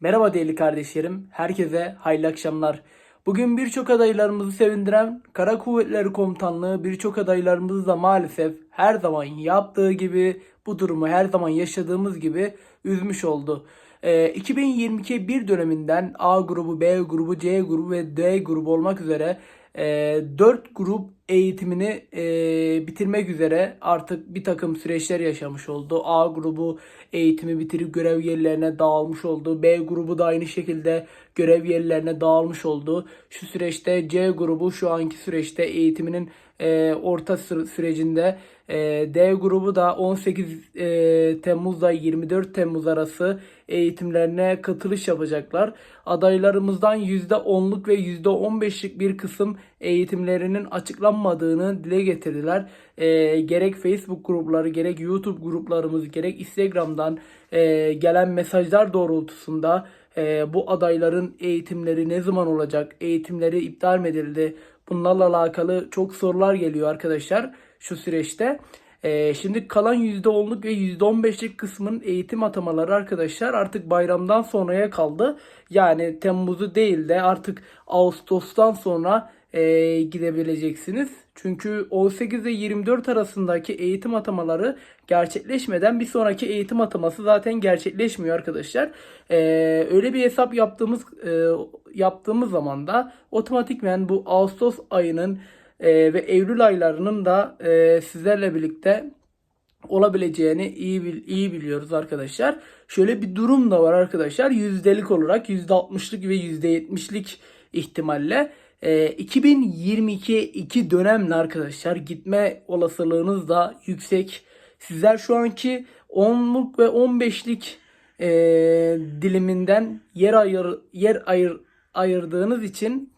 Merhaba değerli kardeşlerim, herkese hayırlı akşamlar. Bugün birçok adaylarımızı sevindiren Kara Kuvvetleri Komutanlığı birçok adaylarımızı da maalesef her zaman yaptığı gibi bu durumu her zaman yaşadığımız gibi üzmüş oldu. Ee, 2022 bir döneminden A grubu, B grubu, C grubu ve D grubu olmak üzere e, 4 grup eğitimini e, bitirmek üzere artık bir takım süreçler yaşamış oldu. A grubu eğitimi bitirip görev yerlerine dağılmış oldu. B grubu da aynı şekilde görev yerlerine dağılmış oldu. Şu süreçte C grubu şu anki süreçte eğitiminin e, orta sü- sürecinde e, D grubu da 18 e, Temmuz'da 24 Temmuz arası eğitimlerine katılış yapacaklar. Adaylarımızdan %10'luk ve %15'lik bir kısım eğitimlerinin açıklanmadığını dile getirdiler. E, gerek Facebook grupları, gerek YouTube gruplarımız, gerek Instagram'dan e, gelen mesajlar doğrultusunda e, bu adayların eğitimleri ne zaman olacak, eğitimleri iptal mi edildi, bunlarla alakalı çok sorular geliyor arkadaşlar şu süreçte. Ee, şimdi kalan %10'luk ve %15'lik kısmın eğitim atamaları arkadaşlar artık bayramdan sonraya kaldı. Yani Temmuz'u değil de artık Ağustos'tan sonra e, gidebileceksiniz. Çünkü 18 ile 24 arasındaki eğitim atamaları gerçekleşmeden bir sonraki eğitim ataması zaten gerçekleşmiyor arkadaşlar. Ee, öyle bir hesap yaptığımız e, yaptığımız zaman da otomatikmen bu Ağustos ayının e, ve Eylül aylarının da e, sizlerle birlikte olabileceğini iyi iyi biliyoruz arkadaşlar. Şöyle bir durum da var arkadaşlar. Yüzdelik olarak %60'lık ve %70'lik ihtimalle e, 2022 iki dönemle arkadaşlar gitme olasılığınız da yüksek. Sizler şu anki 10'luk ve 15'lik e, diliminden yer ayır yer ayır ayırdığınız için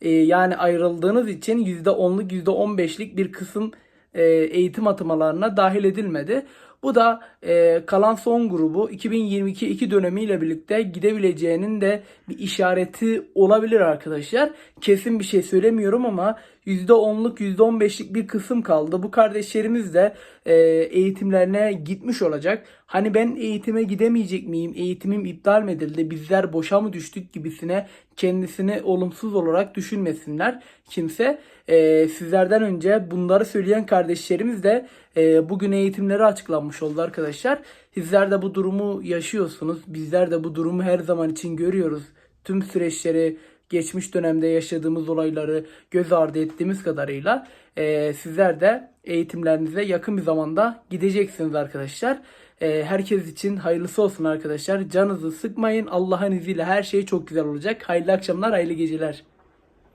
e, yani ayrıldığınız için %10'luk %15'lik bir kısım e, eğitim atamalarına dahil edilmedi. Bu da e, kalan son grubu 2022 iki dönemiyle birlikte gidebileceğinin de bir işareti olabilir arkadaşlar. Kesin bir şey söylemiyorum ama %10'luk %15'lik bir kısım kaldı. Bu kardeşlerimiz de e, eğitimlerine gitmiş olacak. Hani ben eğitime gidemeyecek miyim? Eğitimim iptal mi edildi? Bizler boşa mı düştük gibisine kendisini olumsuz olarak düşünmesinler. Kimse e, sizlerden önce bunları söyleyen kardeşlerimiz de e, bugün eğitimleri açıklanmış oldu arkadaşlar. Sizler de bu durumu yaşıyorsunuz. Bizler de bu durumu her zaman için görüyoruz. Tüm süreçleri geçmiş dönemde yaşadığımız olayları göz ardı ettiğimiz kadarıyla e, sizler de eğitimlerinize yakın bir zamanda gideceksiniz arkadaşlar. E, herkes için hayırlısı olsun arkadaşlar. Canınızı sıkmayın. Allah'ın izniyle her şey çok güzel olacak. Hayırlı akşamlar, hayırlı geceler.